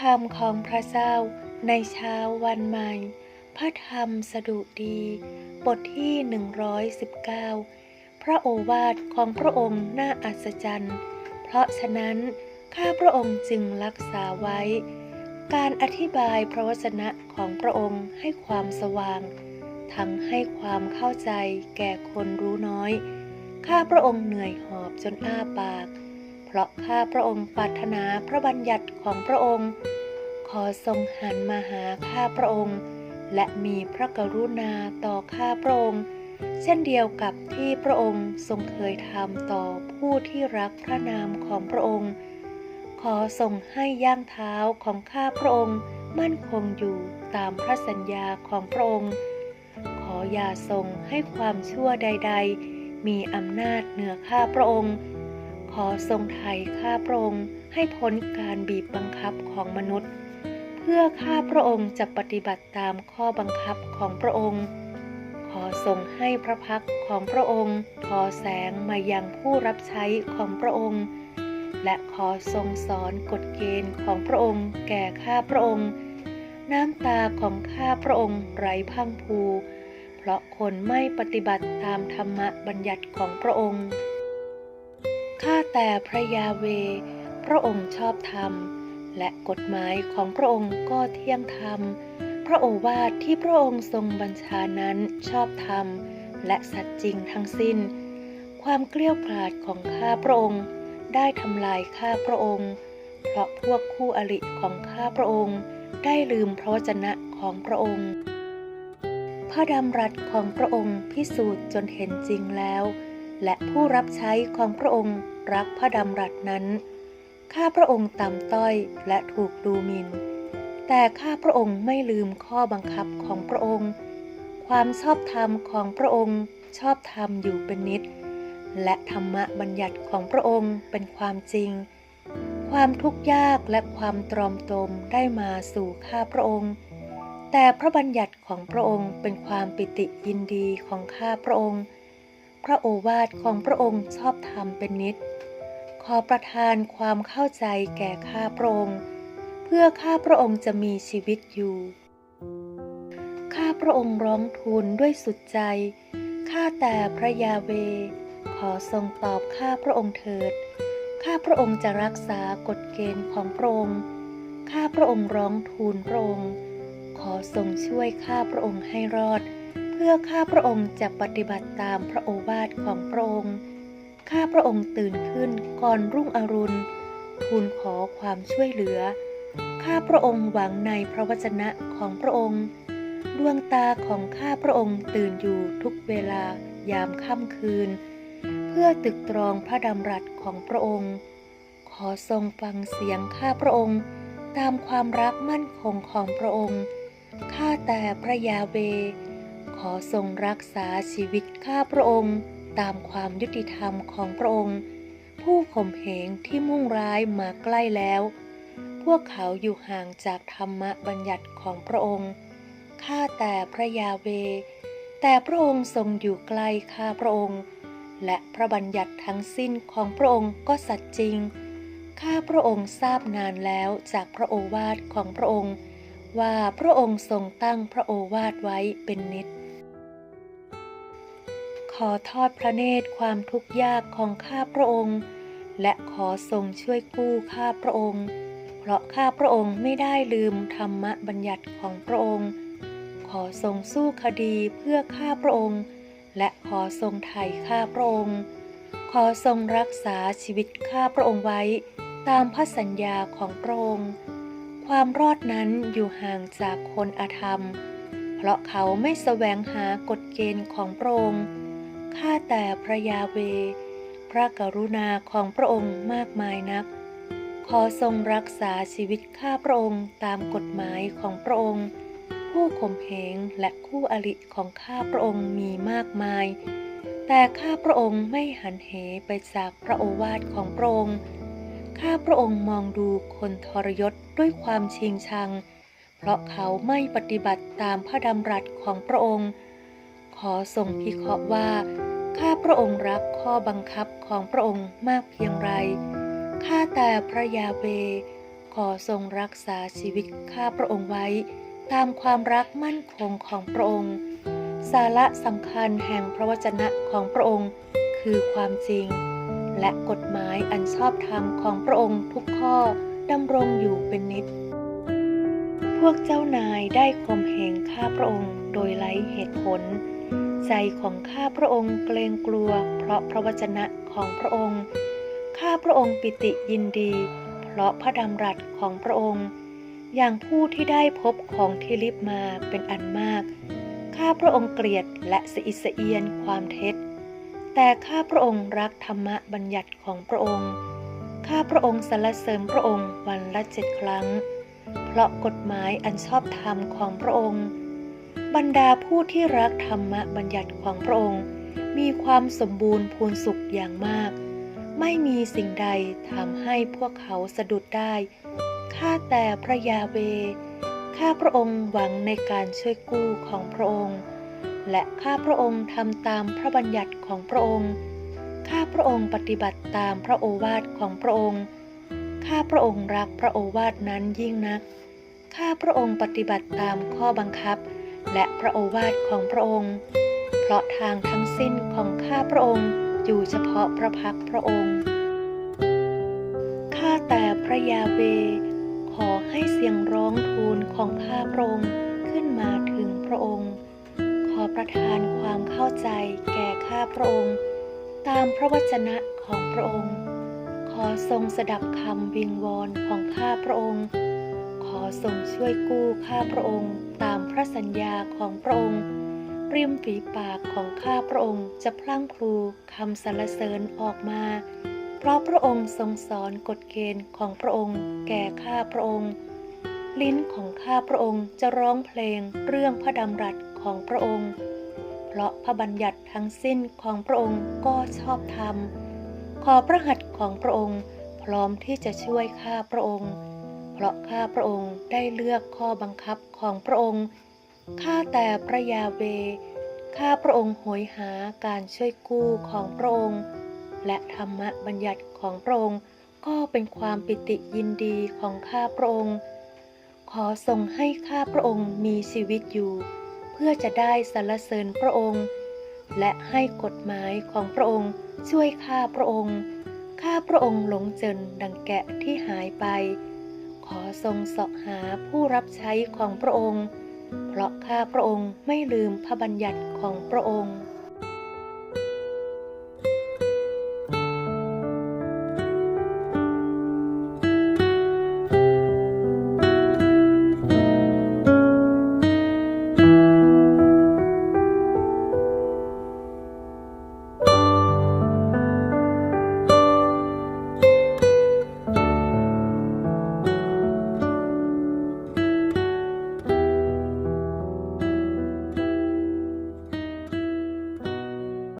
คำของพระเจ้าในเช้าวันใหม่ พระธรรมสดุดี บทที่ 119 พระโอวาทของพระองค์น่าอัศจรรย์ เพราะฉะนั้นข้าพระองค์จึงรักษาไว้ การอธิบายพระวจนะของพระองค์ให้ความสว่าง ทั้งให้ความเข้าใจแก่คนรู้น้อย ข้าพระองค์เหนื่อยหอบจนอ้าปาก เพราะข้าพระองค์ปรารถนาพระบัญญัติของพระองค์ ขอทรงหันมาหาข้าพระองค์ และมีพระกรุณาต่อข้าพระองค์ เช่นเดียวกับที่พระองค์ทรงเคยทำต่อผู้ที่รักพระนามของพระองค์ ขอทรงให้ย่างเท้าของข้าพระองค์มั่นคงอยู่ตามพระสัญญาของพระองค์ ขออย่าทรงให้ความชั่วใด ๆ มีอำนาจเหนือข้าพระองค์ขอทรงไถ่ข้าพระองค์ให้พ้นการบีบบังคับของมนุษย์ เพื่อข้าพระองค์จะปฏิบัติตามข้อบังคับของพระองค์ ขอทรงให้พระพักของพระองค์ทอแสงมายังผู้รับใช้ของพระองค์ และขอทรงสอนกฎเกณฑ์ของพระองค์ แก่ข้าพระองค์ น้ำตาของข้าพระองค์ไร้พังพู เพราะคนไม่ปฏิบัติตามธรรมบัญญัติของพระองค์ข้าแต่พระยาเว พระองค์ชอบธรรม และกฎหมายของพระองค์ก็เที่ยงธรรม พระโอวาทที่พระองค์ทรงบัญชานั้นชอบธรรม และสัตย์จริงทั้งสิ้น ความเกลี้ยกล่อดของข้าพระองค์ ได้ทำลายข้าพระองค์ เพราะพวกคู่อริของข้าพระองค์ ได้ลืมพระวจนะของพระองค์ พระดำรัสของพระองค์พิสูจน์จนเห็นจริงแล้ว และผู้รับใช้ของพระองค์รักพระดำรัสนั้น ข้าพระองค์ต่ำต้อยและถูกดูหมิน่น แต่ข้าพระองค์ไม่ลืมข้อบังคับของพระองค์ ความชอบธรรมของพระองค์ชอบธรรมอยู่เป็นนิด และธรรมบัญญัติของพระองค์เป็นความจริง ความทุกข์ยากและความตรอมตรมได้มาสู่ข้าพระองค์ แต่พระบัญญัติของพระองค์เป็นความปิติยินดีของข้าพระองค์ พระโอวาทของพระองค์ชอบธรรมเป็นนิด อประทานความเข้าใจแก่ข้าพระองค์ เพื่อข้าพระองค์จะมีชีวิตอยู่ ข้าพระองค์ร้องทูลด้วยสุดใจ ข้าแต่พระยาเว ขอทรงตอบข้าพระองค์เถิด ข้าพระองค์จะรักษากฎเกณฑ์ของพระองค์ ข้าพระองค์ร้องทูลพระองค์ ขอทรงช่วยข้าพระองค์ให้รอด เพื่อข้าพระองค์จะปฏิบัติตามพระโอวาทของพระองค์ ข้าพระองค์ตื่นขึ้นก่อนรุ่งอรุณ ทูลขอความช่วยเหลือ ข้าพระองค์หวังในพระวจนะของพระองค์ ดวงตาของข้าพระองค์ตื่นอยู่ทุกเวลายามค่ำคืน เพื่อตึกตรองพระดำรัสของพระองค์ ขอทรงฟังเสียงข้าพระองค์ ตามความรักมั่นคงของพระองค์ ข้าแต่พระยาเว ขอทรงรักษาชีวิตข้าพระองค์ ตามความยุติธรรมของพระองค์ ผู้ข่มเหงที่มุ่งร้ายมาใกล้แล้ว พวกเขาอยู่ห่างจากธรรมบัญญัติของพระองค์ ข้าแต่พระยาเว แต่พระองค์ทรงอยู่ใกล้ข้าพระองค์ และพระบัญญัติทั้งสิ้นของพระองค์ก็สัตย์จริง ข้าพระองค์ทราบนานแล้วจากพระโอวาทของพระองค์ ว่าพระองค์ทรงตั้งพระโอวาทไว้เป็นนิจ อทอดพระเนตรความทุกข์ยากของข้าพระองค์ และขอทรงช่วยกู้ข้าพระองค์ เพราะข้าพระองค์ไม่ได้ลืมธรรมบัญญัติของพระองค์ ขอทรงสู้คดีเพื่อข้าพระองค์ และขอทรงไถ่ข้าพระองค์ ขอทรงรักษาชีวิตข้าพระองค์ไว้ตามพระสัญญาของพระองค์ ความรอดนั้นอยู่ห่างจากคนอาธรรม เพราะเขาไม่แสวงหากฎเกณฑ์ของพระองค์ ข้าแต่พระยาเว พระกรุณาของพระองค์มากมายนัก ขอทรงรักษาชีวิตข้าพระองค์ตามกฎหมายของพระองค์ ผู้ข่มเหงและคู่อริของข้าพระองค์มีมากมาย แต่ข้าพระองค์ไม่หันเหไปจากพระโอวาทของพระองค์ ข้าพระองค์มองดูคนทรยศด้วยความชิงชัง เพราะเขาไม่ปฏิบัติตามพระดำรัสของพระองค์ ขอทรงพิเคราะห์ว่า ข้าพระองค์รักข้อบังคับของพระองค์มากเพียงไร ข้าแต่พระยาเว ขอทรงรักษาชีวิตข้าพระองค์ไว้ ตามความรักมั่นคงของพระองค์ สาระสำคัญแห่งพระวจนะของพระองค์คือความจริง และกฎหมายอันชอบธรรมของพระองค์ทุกข้อดำรงอยู่เป็นนิจพวกเจ้านายได้ข่มเหงข้าพระองค์โดยไร้เหตุผล ใจของข้าพระองค์เกรงกลัว เพราะพระวจนะของพระองค์ ข้าพระองค์ปิติยินดี เพราะพระดำรัสของพระองค์ อย่างผู้ที่ได้พบของที่ลิบมาเป็นอันมาก ข้าพระองค์เกลียดและสะอิสเอียนความเท็จ แต่ข้าพระองค์รักธรรมบัญญัติของพระองค์ ข้าพระองค์สรรเสริญพระองค์วันละเจ็ดครั้ง เพราะกฎหมายอันชอบธรรมของพระองค์ บรรดาผู้ที่รักธรรมบัญญัติของพระองค์ มีความสมบูรณ์พูนสุขอย่างมาก ไม่มีสิ่งใดทำให้พวกเขาสะดุดได้ ข้าแต่พระยาเว ข้าพระองค์หวังในการช่วยกู้ของพระองค์ และข้าพระองค์ทำตามพระบัญญัติของพระองค์ ข้าพระองค์ปฏิบัติตามพระโอวาทของพระองค์ ข้าพระองค์รักพระโอวาทนั้นยิ่งนัก ข้าพระองค์ปฏิบัติตามข้อบังคับ และพระโอวาทของพระองค์ เพราะทางทั้งสิ้นของข้าพระองค์อยู่เฉพาะพระพักพระองค์ ข้าแต่พระยาเว ขอให้เสียงร้องทูลของข้าพระองค์ขึ้นมาถึงพระองค์ ขอประทานความเข้าใจแก่ข้าพระองค์ ตามพระวจนะของพระองค์ ขอทรงสดับคำวิงวอนของข้าพระองค์ อทรงช่วยกู้ข้าพระองค์ตามพระสัญญาของพระองค์ริมฝีปากของข้าพระองค์จะพลั่งพลูคำสรรเสริญออกมา เพราะพระองค์ทรงสอนกฎเกณฑ์ของพระองค์แก่ข้าพระองค์ ลิ้นของข้าพระองค์จะร้องเพลงเรื่องพระดำรัสของพระองค์ เพราะพระบัญญัติทั้งสิ้นของพระองค์ก็ชอบธรรม ขอพระหัตถ์ของพระองค์พร้อมที่จะช่วยข้าพระองค์ เพราะข้าพระองค์ได้เลือกข้อบังคับของพระองค์ข้าแต่พระยาเวข้าพระองค์โหยหาการช่วยกู้ของพระองค์ และธรรมบัญญัติของพระองค์ก็เป็นความปิติยินดีของข้าพระองค์ ขอทรงให้ข้าพระองค์มีชีวิตอยู่ เพื่อจะได้สรรเสริญพระองค์ และให้กฎหมายของพระองค์ช่วยข้าพระองค์ ข้าพระองค์หลงเจนดังแกะที่หายไป ขอทรงเสาะหาผู้รับใช้ของพระองค์ เพราะข้าพระองค์ไม่ลืมพระบัญญัติของพระองค์